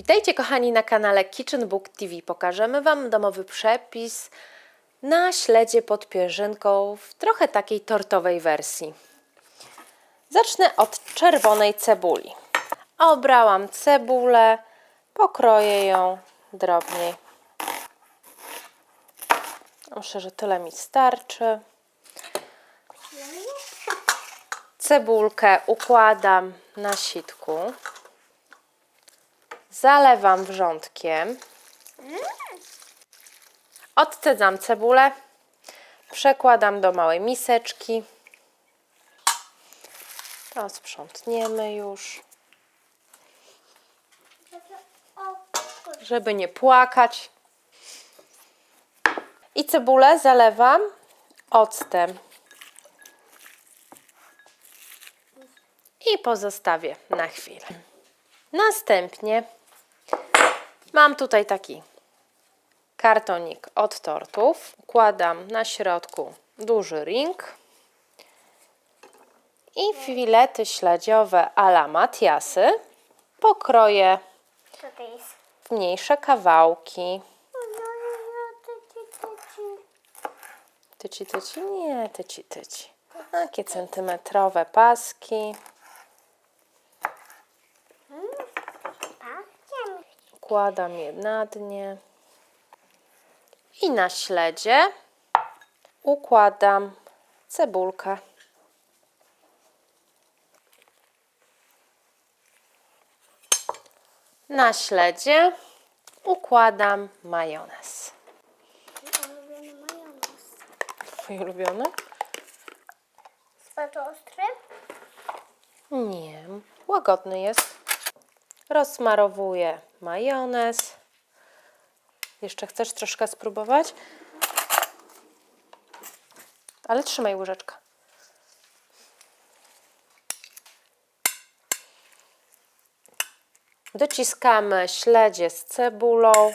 Witajcie kochani na kanale Kitchen Book TV. Pokażemy Wam domowy przepis na śledzie pod pierzynką w trochę takiej tortowej wersji. Zacznę od czerwonej cebuli. Obrałam cebulę, pokroję ją drobniej. Myślę, że tyle mi starczy. Cebulkę układam na sitku. Zalewam wrzątkiem. Odcedzam cebulę. Przekładam do małej miseczki. To sprzątniemy już, żeby nie płakać. I cebulę zalewam octem. I pozostawię na chwilę. Następnie mam tutaj taki kartonik od tortów. Układam na środku duży ring i filety śledziowe a la Matiasy pokroję w mniejsze kawałki. Tyci, tyci, nie, tyci, tyci. Takie centymetrowe paski. Układam je na dnie. I na śledzie układam cebulkę. Na śledzie układam majonez. Ulubiony majonez. Twój ulubiony? Bardzo ostry? Nie, łagodny jest. Rozsmarowuję majonez. Jeszcze chcesz troszkę spróbować? Ale trzymaj łyżeczkę. Dociskamy śledzie z cebulą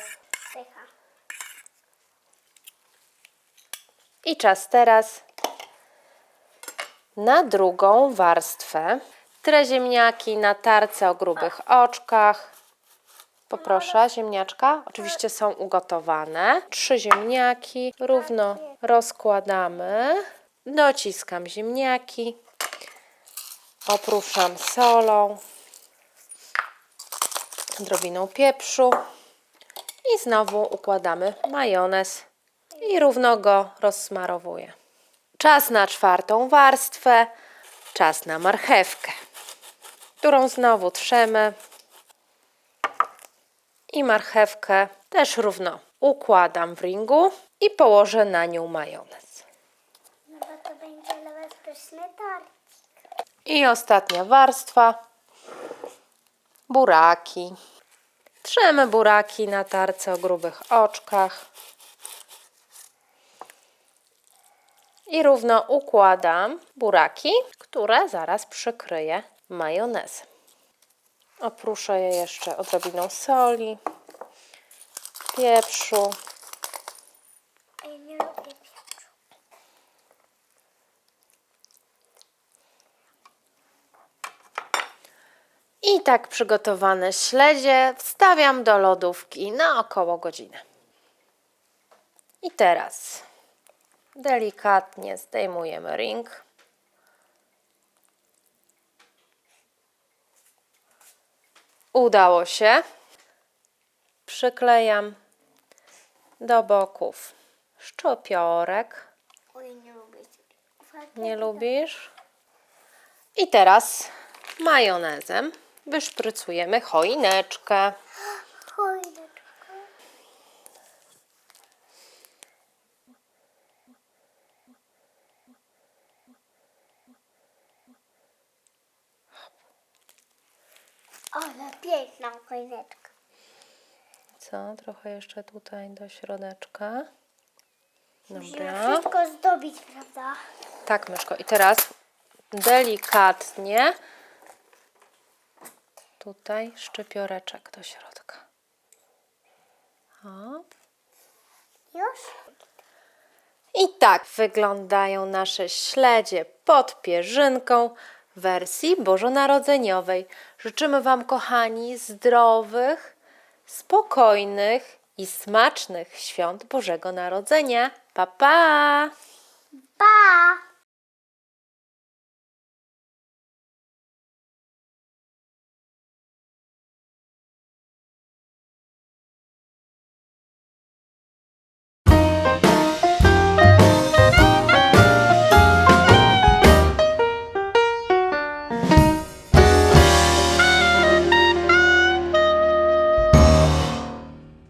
i czas teraz na drugą warstwę. Tre ziemniaki na tarce o grubych oczkach. Poproszę, ziemniaczka. Oczywiście są ugotowane. Trzy ziemniaki równo rozkładamy. Dociskam ziemniaki. Opruszam solą. Drobiną pieprzu. I znowu układamy majonez i równo go rozsmarowuję. Czas na czwartą warstwę. Czas na marchewkę, którą znowu trzemy. I marchewkę też równo układam w ringu i położę na nią majonez. No bo to będzie nawet pyszny tort. I ostatnia warstwa. Buraki. Trzemy buraki na tarce o grubych oczkach. I równo układam buraki, które zaraz przykryję majonezem. Opruszę je jeszcze odrobiną soli, pieprzu. A ja nie lubię pieprzu. I tak przygotowane śledzie wstawiam do lodówki na około godzinę. I teraz delikatnie zdejmujemy ring. Udało się. Przyklejam do boków szczopiorek. Oj, nie lubię. Nie lubisz? I teraz majonezem wyszprycujemy choineczkę. Ale piękna chojneczka. Co? Trochę jeszcze tutaj do środeczka. Musimy Dobra. wszystko zdobić, prawda? Tak, myszko. I teraz delikatnie tutaj szczypioreczek do środka. Hop. Już? I tak wyglądają nasze śledzie pod pierzynką wersji bożonarodzeniowej. Życzymy Wam, kochani, zdrowych, spokojnych i smacznych świąt Bożego Narodzenia. Pa, pa! Pa!